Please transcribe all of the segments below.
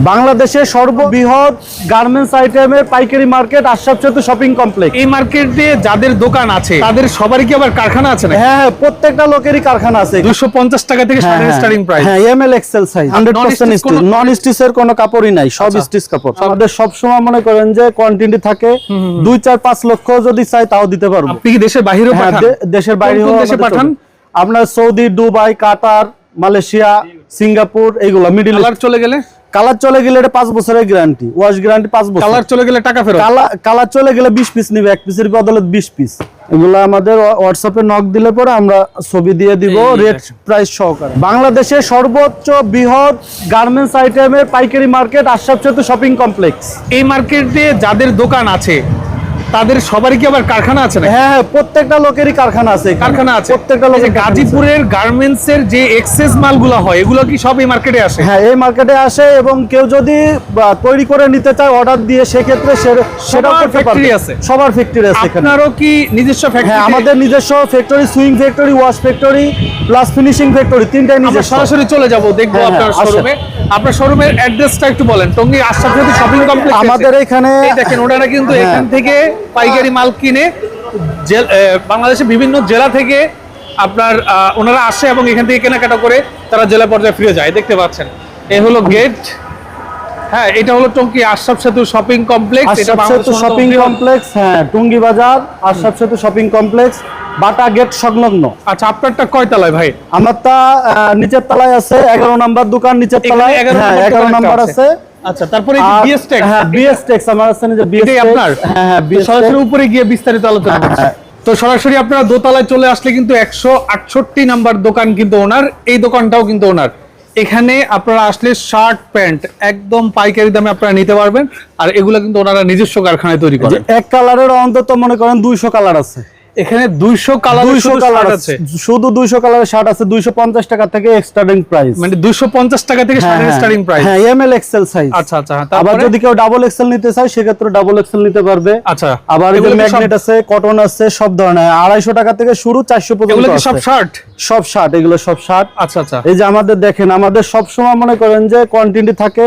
বাংলাদেশের সর্ববৃহৎ গার্মেন্টস আইটেমের পাইকারি মার্কেট আশরাফ সেতু শপিং কমপ্লেক্স এই মার্কেটে যাদের দোকান আছে তাদের সবারই কি আবার কারখানা আছে না হ্যাঁ হ্যাঁ প্রত্যেকটা লোকেরই কারখানা আছে। দুশো পঞ্চাশ টাকা থেকে স্টার্টিং প্রাইস হ্যাঁ। M L XL size hundred percent Non-stitch কোনো- নন স্টিচের কোনো কাপড়ই নাই সব আচ্ছা। স্টিচ কাপড়। আমাদের সবসময় মনে করেন যে কোয়ান্টিটি থাকে দুই চার পাঁচ লক্ষ যদি চাই তাও দিতে পারব। আপনি কি দেশের বাইরেও হ্যাঁ, পাঠান? দে- দেশের বাইরে কোন দেশে পাঠান? আপনার Saudi Dubai Qatar Malaysia Singapore এইগুলো মিডিল কালার চলে গেলে? কালার চলে গেলে এটা পাঁচ বছরের গ্যারান্টি ওয়াশ গ্যারান্টি পাঁচ বছর। কালার চলে গেলে টাকা ফেরত? কালার চলে গেলে বিশ পিস নিবে এক পিসের বদলে বিশ পিস এগুলো আমাদের হোয়াটসঅ্যাপে নক দিলে পরে আমরা ছবি দিয়ে দিব রেট প্রাইস সহকারে। বাংলাদেশের সর্বোচ্চ বৃহৎ গার্মেন্টস আইটেমের পাইকারি মার্কেট আশরাফ চতু শপিং কমপ্লেক্স এই মার্কেটে যাদের দোকান আছে তাদের সবারই কি আবার কারখানা আছে না হ্যাঁ হ্যাঁ প্রত্যেকটা লোকেরই কারখানা আছে কারখানা আছে। প্রত্যেকটা লোকের গাজীপুরের গার্মেন্টস এর যে এক্সেস মালগুলো হয় এগুলো কি সব এই মার্কেটে আসে? হ্যাঁ এই মার্কেটে আসে এবং কেউ যদি তৈরি করে নিতে চায় অর্ডার দিয়ে সেক্ষেত্রে সেটাও factory আছে? সবার ফ্যাক্টরি আছে এখানে। আপনারও কি নিজস্ব ফ্যাক্টরি হ্যাঁ আমাদের নিজস্ব factory sewing factory wash factory plus finishing factory তিনটাই নিজস্ব। সরাসরি চলে যাব দেখব হ্যাঁ, আপনার হ্যাঁ, শোরুমে আপনার শোরুমের অ্যাড্রেসটা একটু বলেন। টঙ্গী আশরাফ শপিং কমপ্লেক্স আমাদের এখানে দেখেন ওনারা কিন্তু। এখান থেকে পাইকারি মাল কিনে বাংলাদেশের বিভিন্ন জেলা থেকে আপনার ওনারা আসে এবং এখান থেকে কেনাকাটা করে তারা জেলা পর্যায়ে ফিরে যায়। দেখতে পাচ্ছেন। এই হলো গেট হ্যাঁ এটা হলো টঙ্গী আশরাফ সেতু শপিং কমপ্লেক্স এটা সেতু শপিং কমপ্লেক্স হ্যাঁ টুঙ্গি বাজার আশরাফ সেতু শপিং কমপ্লেক্স বাটা গেট সংলগ্ন। আচ্ছা আপনারটা কয় তলায় ভাই? আমারটা নিচের তলায় আছে এগারো নাম্বার দোকান নিচের তলায়। 11 হ্যাঁ এগারো নাম্বার আছে। আচ্ছা তারপরে বিএস টেক্স হ্যাঁ বিএস টেক্স আমার আছে যে বিএস আপনার? হ্যাঁ হ্যাঁ সরাসরি উপরে গিয়ে বিস্তারিত আলোচনা করছি। হ্যাঁ। তো সরাসরি আপনারা দোতলায় চলে আসলে কিন্তু একশো আটষট্টি নাম্বার দোকান কিন্তু ওনার এই দোকানটাও কিন্তু ওনার। এখানে আপনারা আসলে শার্ট প্যান্ট একদম পাইকারি দামে আপনারা নিতে পারবেন আর এগুলো কিন্তু ওনারা নিজস্ব কারখানায় তৈরি করেন। এক কালারের অন্তত মনে করেন দুইশো কালার আছে। এখানে দুইশো কালার দুইশো কালার আছে। শুধু দুইশো কালারের শার্ট আছে দুইশো পঞ্চাশ টাকা থেকে স্টার্টিং প্রাইস মানে দুইশো পঞ্চাশ টাকা থেকে স্টার্টিং প্রাইস হ্যাঁ। এম এল এক্সেল সাইজ আচ্ছা আচ্ছা হ্যাঁ, আবার যদি কেউ ডাবল এক্সেল নিতে চায় সেক্ষেত্রে ডাবল এক্সেল নিতে পারবে। আচ্ছা আবার এই ম্যাগনেট আছে কটন আছে সব ধরনের। আড়াইশো টাকা থেকে শুরু চারশো পর্যন্ত এগুলো কি সব শার্ট সব শার্ট এগুলো সব শার্ট আচ্ছা আচ্ছা। এই যে আমাদের দেখেন আমাদের সব সময় মনে করেন যে কোয়ান্টিটি থাকে।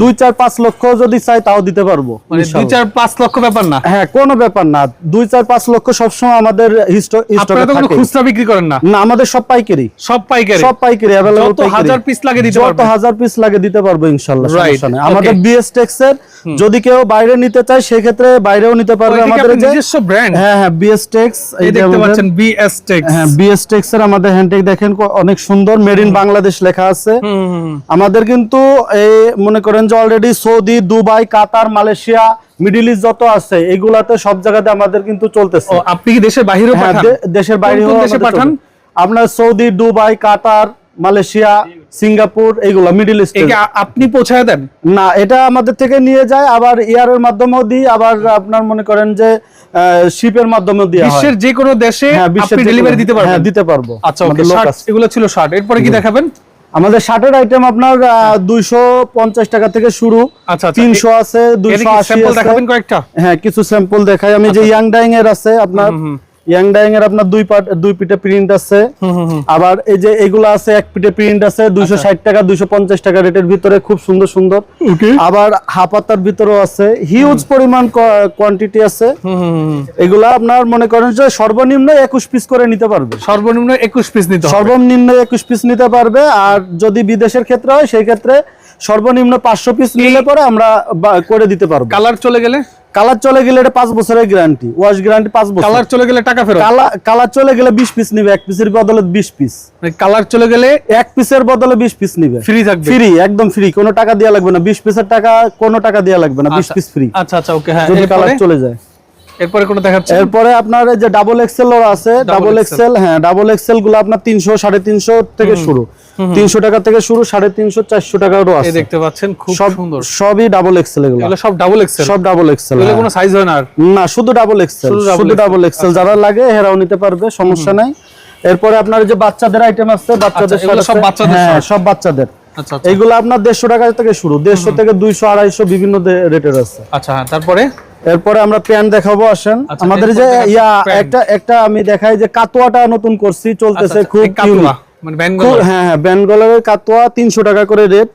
দুই চার পাঁচ লক্ষ যদি চাই তাও দিতে পারব। মানে দুই ইনশাআল্লাহ। চার পাঁচ লক্ষ ব্যাপার না? হ্যাঁ কোনো ব্যাপার না। দুই চার পাঁচ লক্ষ সবসময় আমাদের খুচরা বিক্রি করেন না? না আমাদের সব পাইকারি। সব পাইকারি? সব পাইকারি যত হাজার piece লাগে দিতে যত হাজার পিস লাগে দিতে পারব ইনশাআল্লাহ সমস্যা নেই। আমাদের বিএস টেক্স এর যদি কেউ বাইরে নিতে চায় সেক্ষেত্রে বাইরেও নিতে পারবে আমাদের নিজস্ব ব্র্যান্ড হ্যাঁ হ্যাঁ বিএস টেক্স এই দেখতে পাচ্ছেন বিএস টেক্স হ্যাঁ বিএস টেক্স এর আমাদের হ্যান্ডটেক দেখেন অনেক সুন্দর মেড ইন বাংলাদেশ লেখা আছে। আমাদের কিন্তু এই মনে করেন যে already Saudi Dubai Qatar Malaysia middle east যত আছে এগুলাতে সব জায়গাতে আমাদের কিন্তু চলতেছে। আপনি কি দেশের বাইরেও হ্যাঁ পাঠান? দেশের বাইরে কোন কোন দেশে পাঠান? আপনার Saudi Dubai Qatar Malaysia Singapore এগুলো মিডল ইস্ট আপনি পৌঁছায় দেন? না এটা আমাদের থেকে নিয়ে যায় আবার এয়ারের মাধ্যমেও দিই আবার আপনার মনে করেন যে শিপের মাধ্যমেও দেওয়া হয়। বিশ্বের যে কোনো দেশে হ্যাঁ আপনি ডেলিভারি দিতে পারবেন। হ্যাঁ দিতে পারব। আচ্ছা ওকে। এগুলো ছিল শার্ট এরপরে কি দেখাবেন? আমাদের শার্টের আইটেম আপনার দুইশো পঞ্চাশ টাকা থেকে শুরু। আচ্ছা আচ্ছা। তিনশো আছে দুইশো আশি হ্যাঁ কিছু স্যাম্পল দেখাই। আমি যে ইয়াং ডাইং এর আছে আপনার ইয়াং ডাইং এর আপনার দুই পাট দুই পিঠে প্রিন্ট আছে। আবার এই যে এগুলো আছে এক পিঠে প্রিন্ট আছে দুইশো ষাট টাকা দুইশো পঞ্চাশ টাকা রেটের ভিতরে খুব সুন্দর সুন্দর। আবার হাপাতার ভিতরেও আছে। হিউজ পরিমাণ কোয়ান্টিটি আছে। এগুলা আপনার মনে করেন যে সর্বনিম্ন একুশ পিস করে নিতে পারবে। সর্বনিম্ন একুশ পিস নিতে সর্বনিম্ন একুশ পিস নিতে পারবে। আর যদি বিদেশের ক্ষেত্রে হয় সেই ক্ষেত্রে সর্বনিম্ন পাঁচশো পিস নিলে পরে আমরা করে দিতে পারব। কালার চলে গেলে? কালার চলে গেলে এটা পাঁচ বছরের গ্যারান্টি ওয়াশ গ্যারান্টি পাঁচ বছর। কালার চলে গেলে টাকা ফেরত? কালার চলে গেলে বিশ পিস নিবে এক পিসের বদলে বিশ পিস কালার চলে গেলে এক পিসের বদলে বিশ পিস নিবে। ফ্রি থাকবে। ফ্রি একদম ফ্রি কোনো টাকা দেওয়া লাগবে না। বিশ পিসের টাকা কোনো টাকা দেওয়া লাগবে না বিশ আচ্ছা। পিস ফ্রি আচ্ছা আচ্ছা ওকে হ্যাঁ যদি কালার চলে যায়। এরপরে কোনো দেখাচ্ছে এরপরে আপনার যে ডাবল এক্সেল আছে ডাবল এক্সেল হ্যাঁ ডাবল এক্সেলগুলো আপনার তিনশো সাড়ে তিনশো থেকে শুরু। তিনশো টাকা থেকে শুরু সাড়ে তিনশো চারশো টাকারও আছে। দেখতে পাচ্ছেন খুব সুন্দর। সবই ডাবল এক্সেল এগুলো। এগুলো সব ডাবল এক্সেল সব ডাবল এক্সেল এগুলো কোনো সাইজ হয় না না শুধু ডাবল এক্সেল শুধু ডাবল এক্সেল যারা লাগে হেরাও নিতে পারবে সমস্যা নাই। এরপরে আপনার যে বাচ্চাদের আইটেম আছে বাচ্চাদের সব বাচ্চাদের হ্যাঁ সব বাচ্চাদের। আচ্ছা আচ্ছা। এইগুলো আপনার দেড়শো টাকা থেকে শুরু দেড়শো থেকে দুইশো আড়াইশো বিভিন্ন রেটের আছে। আচ্ছা হ্যাঁ তারপরে? এরপরে আমরা প্যান্ট দেখাবো আসেন। আচ্ছা, আমাদের যে ইয়া একটা একটা আমি দেখাই যে কাতোয়াটা নতুন করছি চলতেছে আচ্ছা, খুব কাতুয়া। unique। মানে বেঙ্গল হ্যাঁ হ্যাঁ বেঙ্গলের কাতোয়া তিনশো টাকা করে রেট।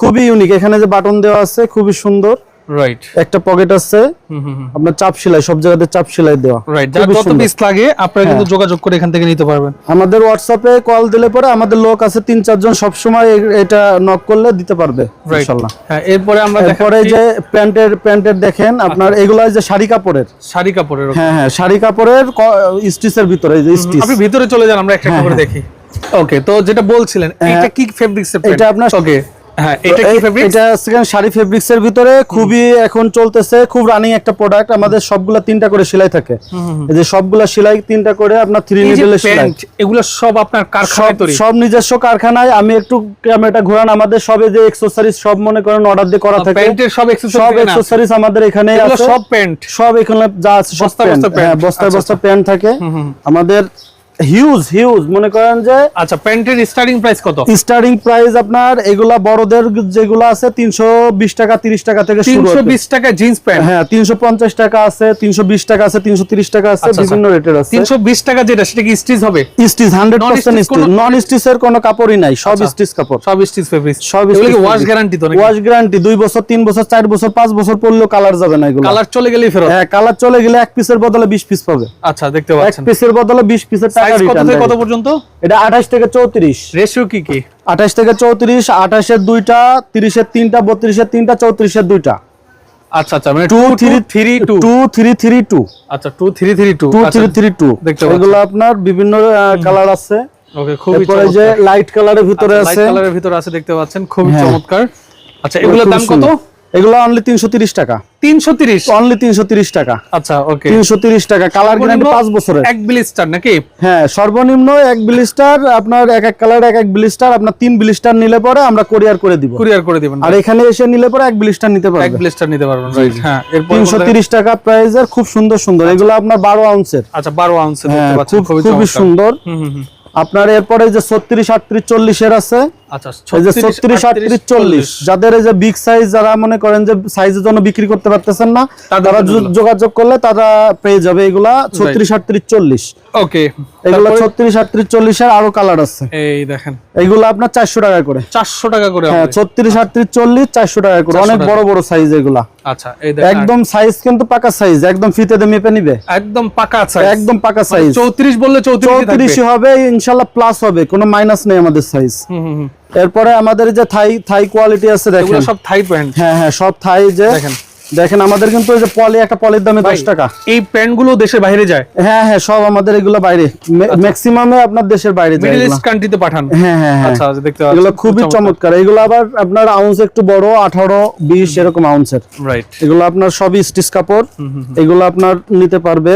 খুবই ইউনিক এখানে যে বাটন দেওয়া আছে খুবই সুন্দর। রাইট একটা পকেট আছে আপনার চাপ সেলাই সব জায়গাতে চাপ সেলাই দেওয়া। রাইট যার সুন্দর। পিস লাগে আপনারা কিন্তু হ্যাঁ। যোগাযোগ করে এখান থেকে নিতে পারবেন। আমাদের হোয়াটসঅ্যাপে কল দিলে পরে আমাদের লোক আছে তিন চারজন সবসময় এ- এটা নক করলে দিতে পারবে রাইট ইনশাল্লাহ। হ্যাঁ এরপরে আমরা এরপরে যে প্যান্টের প্যান্টের দেখেন আপনার এগুলো যে শাড়ি কাপড়ের। শাড়ি কাপড়ের হ্যাঁ হ্যাঁ শাড়ি কাপড়ের স্টিচের ভিতরে এই যে স্টিচ আপনি ভিতরে চলে যান আমরা একটা একটা হ্যাঁ, করে হ্যাঁ। দেখি। ওকে তো যেটা বলছিলেন এটা কি ফেব্রিক্স এটা আপনার ওকে হ্যাঁ এটা কি এই- এটা সেকেন্ড শাড়ি ফেব্রিক্স এর ভিতরে খুবই এখন চলতেছে খুব রানিং একটা প্রোডাক্ট আমাদের সবগুলা তিনটা করে সেলাই থাকে। এই যে সবগুলা সেলাই তিনটা করে আপনার থ্রি এই সেলাই। এগুলো সব আপনার সব কারখানায় তৈরি? সব নিজস্ব কারখানায় আমি একটু ক্যামেরাটা ঘোরান আমাদের সবে যে সব মনে করেন অর্ডার দিয়ে করা থাকে। প্যান্টের সব সব আমাদের এখানে আছে। সব প্যান্ট? সব এখানে যা আছে বস্তা বস্তা প্যান্ট। হ্যাঁ আচ্ছা, বস্তা প্যান্ট থাকে। আমাদের হিউজ হিউজ মনে করেন যে আচ্ছা প্যান্টের স্টার্টিং প্রাইস কত? স্টার্টিং প্রাইস আপনার এগুলা বড়দের যেগুলো আছে তিনশো বিশ টাকা তিরিশ টাকা থেকে শুরু তিনশো হচ্ছে। বিশ টাকা জিন্স প্যান্ট হ্যাঁ তিনশো পঞ্চাশ টাকা আছে তিনশো বিশ টাকা আছে তিনশো তিরিশ টাকা আছে আচ্ছা, বিভিন্ন রেটের আছে। তিনশো বিশ টাকা যেটা সেটা কি স্টিচ হবে? Stitch hundred percent Non-stitch stitch কোনো- নন স্টিচের কোনো কাপড়ই নাই সব আচ্ছা। স্টিচ কাপড়। সব স্টিচ ফেব্রিক্স সব এগুলো ওয়াশ গ্যারান্টি তো নাকি? ওয়াশ গ্যারান্টি দুই বছর তিন বছর চার বছর পাঁচ বছর পরলেও কালার যাবে না এগুলো। কালার চলে গেলেই ফেরত? হ্যাঁ কালার চলে গেলে এক পিসের বদলে বিশ পিস পাবে। আচ্ছা দেখতে পাচ্ছেন। এক পিসের বদলে বিশ পিসের টাকা সাইজ কত থেকে কত পর্যন্ত? এটা আঠাশ থেকে চৌত্রিশ। রেশিও কি কি? আঠাশ থেকে চৌত্রিশ আঠাশের দুইটা তিরিশের তিনটা বত্রিশের তিনটা চৌত্রিশের দুইটা। আচ্ছা আচ্ছা মানে আচ্ছা দেখতে। এগুলো আপনার বিভিন্ন কালার আছে। ওকে খুবই এরপরে যে লাইট কালারের ভিতরে লাইট আছে। কালারের ভিতরে আছে দেখতে পাচ্ছেন। খুবই হ্যাঁ। চমৎকার। আচ্ছা এগুলোর দাম কত? এগুলো অনলি তিনশো তিরিশ টাকা। তিনশো তিরিশ? অনলি তিনশো তিরিশ টাকা। আচ্ছা ওকে টাকা। কালার গ্যারান্টি পাঁচ বছরের। এক ব্লিস্টার নাকি? হ্যাঁ সর্বনিম্ন এক ব্লিস্টার আপনার এক এক কালার এক এক ব্লিস্টার আপনার তিন ব্লিস্টার নিলে পরে আমরা কোরিয়ার করে দিব। কুরিয়ার করে দিবেন আর এখানে এসে নিলে পরে এক ব্লিস্টার নিতে এক ব্লিস্টার নিতে পারবেন রাইট হ্যাঁ এরপর তিনশো তিরিশ টাকা প্রাইজের খুব সুন্দর সুন্দর। এগুলো আপনার বারো আউন্সের আচ্ছা বারো আউন্স দেখতে হ্যাঁ খুব খুবই সুন্দর। আপনার এরপরে যে ছত্রিশ আটত্রিশ চল্লিশের আছে আচ্ছা এই যে ছত্রিশ আটত্রিশ চল্লিশ। যাদের এই যে বিগ সাইজ যারা মনে করেন যে সাইজের জন্য বিক্রি করতে পারতেছেন না তারা। যোগাযোগ করলে তারা পেয়ে যাবে এগুলা ছত্রিশ আটত্রিশ চল্লিশ। ওকে এগুলো ছত্রিশ আটত্রিশ চল্লিশের আরও কালার আছে। এই দেখেন। এগুলো আপনার চারশো টাকা করে। চারশো টাকা করে হ্যাঁ ছত্রিশ আটত্রিশ চল্লিশ চারশো টাকা করে। অনেক বড় বড় সাইজ এগুলা। আচ্ছা একদম সাইজ কিন্তু পাকা সাইজ একদম ফিতে মেপে নিবে। একদম পাকা একদম পাকা সাইজ চৌত্রিশ বললে চৌত্রিশ হবে ইনশাল্লাহ প্লাস হবে। কোনো মাইনাস নেই আমাদের সাইজ এরপরে আমাদের যে থাই থাই কোয়ালিটি আছে দেখেন। সব থাই প্যান্ট হ্যাঁ হ্যাঁ সব থাই যে দেখেন। দেখেন আমাদের কিন্তু এই যে পলি একটা পলির দামে দশ টাকা। এই প্যান্টগুলো দেশের বাইরে যায়? হ্যাঁ হ্যাঁ সব আমাদের এগুলো বাইরে। ম্যাক্সিমামে আপনার দেশের বাইরে যায় মিডল ইস্ট কান্ট্রিতে পাঠান। হ্যাঁ হ্যাঁ হ্যাঁ। আচ্ছা দেখতে পাচ্ছেন এগুলো খুবই চমৎকার। এগুলো আবার আপনার আউন্স একটু বড় আঠারো বিশ এরকম আউন্সের রাইট এগুলো আপনার সবই স্টিচ কাপড়। এগুলো আপনার নিতে পারবে।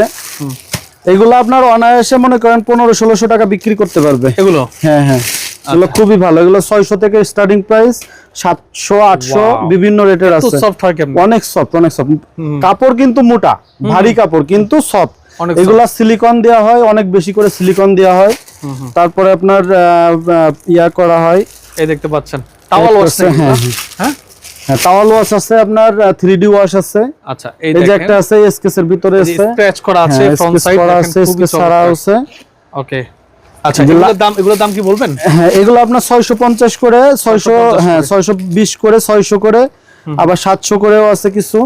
এগুলো আপনার অনায়াসে মনে করেন পনেরো ষোলোশো টাকা বিক্রি করতে পারবে। এগুলো? হ্যাঁ হ্যাঁ। এগুলো আচ্ছা। খুবই ভালো। এগুলো ছয়শো থেকে স্টার্টিং প্রাইস সাতশো আটশো বিভিন্ন রেটের আছে। হয় অনেক সফট অনেক সফট কাপড় কিন্তু মোটা ভারী কাপড় কিন্তু সফট এগুলা সিলিকন দেওয়া হয় অনেক বেশি করে সিলিকন দেওয়া হয়। তারপরে আপনার ইয়া করা হয়। এই দেখতে পাচ্ছেন। টাওয়াল ওয়াশ হ্যাঁ, হ্যাঁ। হ্যাঁ? হ্যাঁ টাওয়াল ওয়াশ আছে আপনার থ্রি ডি ওয়াশ আছে। আচ্ছা এই যে একটা আছে এসকেস এর ভিতরে আছে। স্ক্র্যাচ করা আছে হ্যাঁ, ফ্রন্ট সাইড করা আছে স্কেচ ছাড়া আছে। ওকে আচ্ছা এগুলোর দাম এগুলোর দাম কি বলবেন? হ্যাঁ এগুলো আপনার করে ছয়শো হ্যাঁ ছয়শো বিশ করে আবার সাতশো করেও আছে কিছু।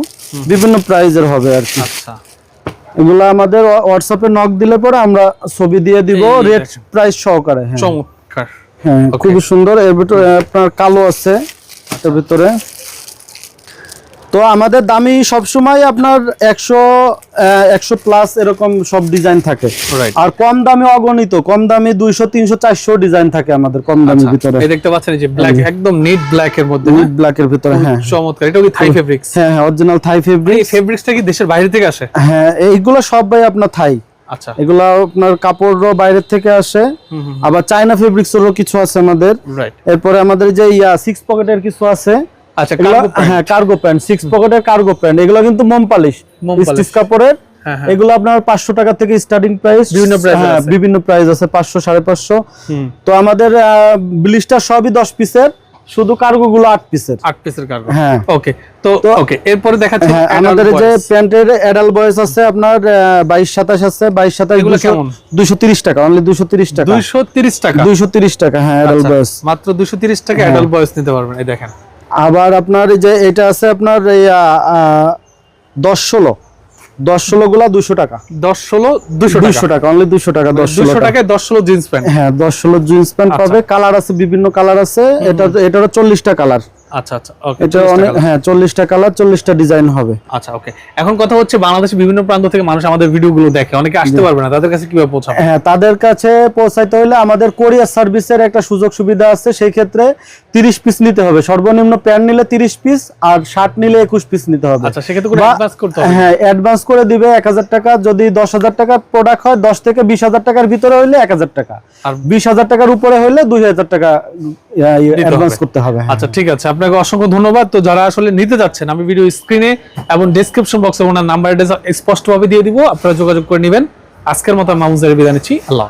বিভিন্ন প্রাইজের হবে আর কি। আচ্ছা। এগুলো আমাদের হোয়াটসঅ্যাপে নক দিলে পরে আমরা ছবি দিয়ে দিব রেট প্রাইস সহকারে হ্যাঁ। চমৎকার। হ্যাঁ খুবই সুন্দর। এর ভিতরে আপনার কালো আছে এর ভিতরে। তো আমাদের দামি সবসময় আপনার একশো একশো প্লাস এরকম সব ডিজাইন থাকে। আর কম দামে অগণিত কম দামি দুইশো তিনশো চারশো ডিজাইন থাকে আমাদের কম দামের আচ্ছা, ভিতরে। দেখতে পাচ্ছেন যে ব্ল্যাক একদম নিট ব্ল্যাক এর মধ্যে মিড ব্ল্যাক এর ভিতরে হ্যাঁ। চমৎকার। এটা কি থাই ফেব্রিক্স হ্যাঁ হ্যাঁ অরিজিনাল থাই এই ফেব্রিক্সটা কি দেশের বাইরে থেকে আসে? হ্যাঁ এইগুলো সব ভাই আপনার থাই আচ্ছা। এগুলা আপনার কাপড়ও বাইরের থেকে আসে। আবার চায়না ফেব্রিক্সেরও কিছু আছে আমাদের। এরপরে আমাদের যে ইয়া সিক্স পকেটের কিছু আছে। আচ্ছা। হ্যাঁ কার্গো প্যান্ট সিক্স পকেটের কার্গো প্যান্ট এগুলো কিন্তু মোম পালিশ। স্টিচ কাপড়ের। হ্যাঁ, হ্যাঁ। এগুলো আপনার পাঁচশো টাকা থেকে স্টার্টিং প্রাইস বিভিন্ন price বিভিন্ন প্রাইস আছে পাঁচশো সাড়ে পাঁচশো। তো আমাদের ব্লিস্টার সবই দশ পিসের শুধু কার্গো গুলো আট পিসের আট পিসের কার্গো হ্যাঁ। ওকে তো ওকে এরপরে দেখাচ্ছি আমাদের যে। প্যান্টের অ্যাডাল বয়স আছে আপনার বাইশ সাতাশ আছে। বাইশ সাতাশ এগুলো কেমন? দুশো তিরিশ টাকা অনলি দুশো তিরিশ টাকা। 230 টাকা? দুইশো তিরিশ টাকা হ্যাঁ আচ্ছা, বয়স মাত্র 230 টাকা হ্যাঁ। অ্যাডাল্ট বয়স নিতে পারবেন এই দেখেন। আবার আপনার এই যে এটা আছে আপনার দশ ষোলো। দশ ষোলো গুলা দুশো টাকা। দশ ষোলো দুশো দুশো টাকা অনলি দুশো টাকা দশ ষোলো টাকা টাকায় দশ ষোলো জিন্স প্যান্ট হ্যাঁ দশ ষোলো জিন্স প্যান্ট আচ্ছা। পাবে। কালার আছে বিভিন্ন কালার আছে। এটা এটারও চল্লিশটা কালার আচ্ছা আচ্ছা এটা অনেক হ্যাঁ চল্লিশটা কালার চল্লিশটা ডিজাইন হবে। আচ্ছা ওকে এখন কথা হচ্ছে বাংলাদেশের বিভিন্ন প্রান্ত থেকে মানুষ আমাদের ভিডিওগুলো দেখে। অনেকে আসতে পারবে না তাদের কাছে কীভাবে পৌঁছাবে? হ্যাঁ তাদের কাছে পৌঁছাইতে হলে আমাদের কোরিয়ার সার্ভিসের একটা সুযোগ সুবিধা আছে সেই ক্ষেত্রে তিরিশ পিস নিতে হবে। সর্বনিম্ন প্যান্ট নিলে তিরিশ পিস আর শার্ট নিলে একুশ পিস নিতে হবে। আচ্ছা সেক্ষেত্রে অ্যাডভান্স করতে হবে। হ্যাঁ অ্যাডভান্স করে দিবে এক হাজার টাকা। যদি দশ হাজার টাকার প্রোডাক্ট হয় দশ থেকে বিশ হাজার টাকার ভিতরে হইলে এক হাজার টাকা। আর বিশ হাজার টাকার উপরে হইলে দুই হাজার টাকা অ্যাডভান্স করতে হবে হ্যাঁ। আচ্ছা ঠিক আছে। আপনাকে অসংখ্য ধন্যবাদ। তো যারা আসলে নিতে যাচ্ছেন আমি ভিডিও স্ক্রিনে এবং ডেসক্রিপশন বক্সে ওনার নাম্বার স্পষ্টভাবে দিয়ে দিব। আপনারা যোগাযোগ করে নেবেন। আজকের মতো মামুজারের বিদায় নিচ্ছি। আল্লাহ।